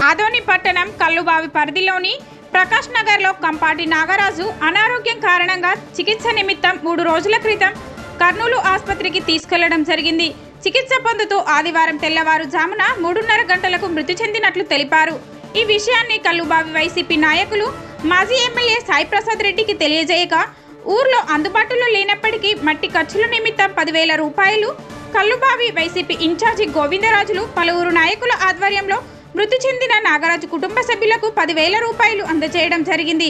పట్టణం కల్లుబావి పరిధిలోని ప్రకాష్ నగర్లో కంపాటి నాగరాజు అనారోగ్యం కారణంగా చికిత్స నిమిత్తం మూడు రోజుల క్రితం కర్నూలు ఆసుపత్రికి తీసుకెళ్ళడం జరిగింది. చికిత్స పొందుతూ ఆదివారం తెల్లవారుజామున మూడున్నర గంటలకు మృతి చెందినట్లు తెలిపారు. ఈ విషయాన్ని కల్లుబావి వైసీపీ నాయకులు మాజీ ఎమ్మెల్యే సాయి ప్రసాద్ రెడ్డికి తెలియజేయగా ఊర్లో అందుబాటులో లేనప్పటికీ మట్టి ఖర్చుల నిమిత్తం పదివేల రూపాయలు కల్లుబావి వైసీపీ ఇన్ఛార్జి గోవిందరాజులు పలువురు నాయకుల ఆధ్వర్యంలో మృతి చెందిన నాగరాజు కుటుంబ సభ్యులకు పదివేల రూపాయలు అందజేయడం జరిగింది.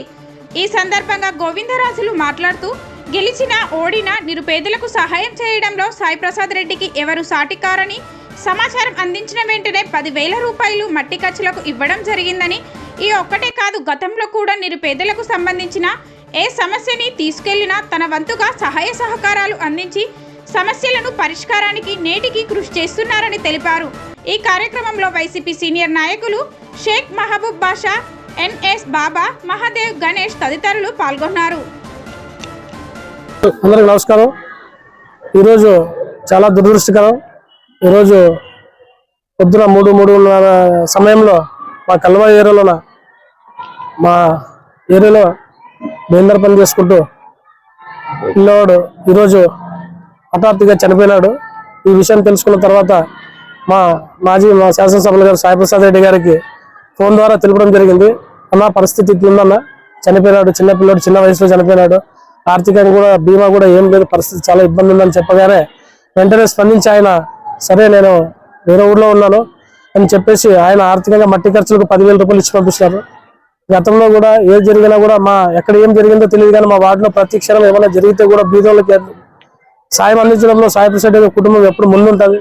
ఈ సందర్భంగా గోవిందరాజులు మాట్లాడుతూ గెలిచిన ఓడిన నిరుపేదలకు సహాయం చేయడంలో సాయి ప్రసాద్ రెడ్డికి ఎవరు సాటికారని సమాచారం అందించిన వెంటనే పదివేల రూపాయలు మట్టి ఖర్చులకు ఇవ్వడం జరిగిందని ఈ ఒక్కటే కాదు గతంలో కూడా నిరుపేదలకు సంబంధించిన ఏ సమస్యని తీసుకెళ్ళినా తన వంతుగా సహాయ సహకారాలు అందించి సమస్యలను పరిష్కారానికి నేటికి కృషి చేస్తున్నారని తెలిపారు. ఈ కార్యక్రమంలో వైసీపీ సీనియర్ నాయకులు షేక్ మహబూబ్ బాషా ఎన్ఎస్ బాబా మహాదేవ్ గణేష్ తదితరులు పాల్గొన్నారు. అందరికి నమస్కారం. ఈరోజు చాలా దురదృష్టకరం. ఈరోజు పొద్దున మూడు మూడున్నర సమయంలో మా కల్వా ఏరియాలో మా ఏరియాలో బేందర్ పని చేసుకుంటూ పిల్లవాడు ఈరోజు హఠాత్తుగా చనిపోయినాడు. ఈ విషయం తెలుసుకున్న తర్వాత మా మాజీ మా శాసనసభ్యులు గారు సాయిప్రసాద్ రెడ్డి గారికి ఫోన్ ద్వారా తెలపడం జరిగింది. అన్న పరిస్థితి ఇట్లుందన్న. చనిపోయినాడు చిన్నపిల్లడు చిన్న వయసులో చనిపోయినాడు. ఆర్థికంగా కూడా బీమా కూడా ఏం లేదు పరిస్థితి చాలా ఇబ్బంది ఉందని చెప్పగానే వెంటనే స్పందించి ఆయన సరే నేను వేరే ఊర్లో ఉన్నాను అని చెప్పేసి ఆయన ఆర్థికంగా మట్టి ఖర్చులకు పదివేల రూపాయలు ఇచ్చి పంపిస్తున్నారు. గతంలో కూడా ఏది జరిగినా కూడా మా ఎక్కడ ఏం జరిగిందో తెలియదు కానీ మా వార్డులో ప్రతి క్షణం ఏమైనా జరిగితే కూడా బీదోళ్ళకి సాయం అందించడంలో సాయి ప్రసాద్ కుటుంబం ఎప్పుడు ముందుంటుంది.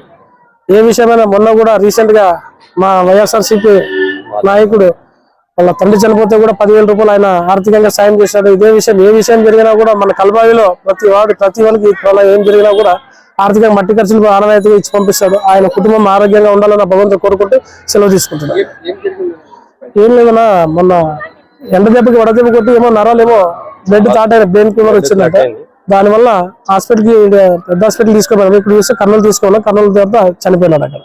ఏ విషయమైనా మొన్న కూడా రీసెంట్గా మా వైఎస్ఆర్సీపీ నాయకుడు వాళ్ళ తండ్రి చనిపోతే కూడా పదివేల రూపాయలు ఆయన ఆర్థికంగా సాయం చేశాడు. ఇదే విషయం ఏ విషయం జరిగినా కూడా మన కల్బావిలో ప్రతి వాడు ప్రతి వాళ్ళకి వాళ్ళ ఏం జరిగినా కూడా ఆర్థికంగా మట్టి ఖర్చులు ఆనవాయితీగా ఇచ్చి పంపిస్తాడు. ఆయన కుటుంబం ఆరోగ్యంగా ఉండాలని భగవంతుడు కోరుకుంటూ సెలవు తీసుకుంటున్నాడు ఏం లేదన్నా మొన్న ఎండ దెబ్బకి వడ దెబ్బ కొట్టి ఏమో నరాలు ఏమో బ్లడ్ తాట బ్రెయిన్ ట్యూమర్ వచ్చిందంట. దానివల్ల హాస్పిటల్కి పెద్ద హాస్పిటల్ తీసుకోవాలి ఇప్పుడు చూస్తే కర్నూలు తీసుకోవాలి కర్నూలు తర్వాత చనిపోయినాడు అక్కడ.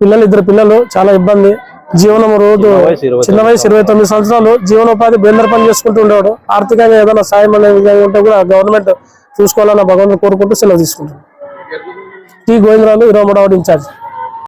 పిల్లలు? ఇద్దరు పిల్లలు చాలా ఇబ్బంది. జీవనం రోజు చిన్న వయసు ఇరవై తొమ్మిది సంవత్సరాలు జీవనోపాధి బేందర పని చేసుకుంటూ ఉండేవాడు. ఆర్థికంగా ఏదైనా సాయం అనే విధంగా ఉంటే కూడా గవర్నమెంట్ చూసుకోవాలన్న భగవంతుని కోరుకుంటూ సెలవు తీసుకుంటాడు టీ గోవిందరాలు ఇరవై మూడవ ఇన్ఛార్జ్.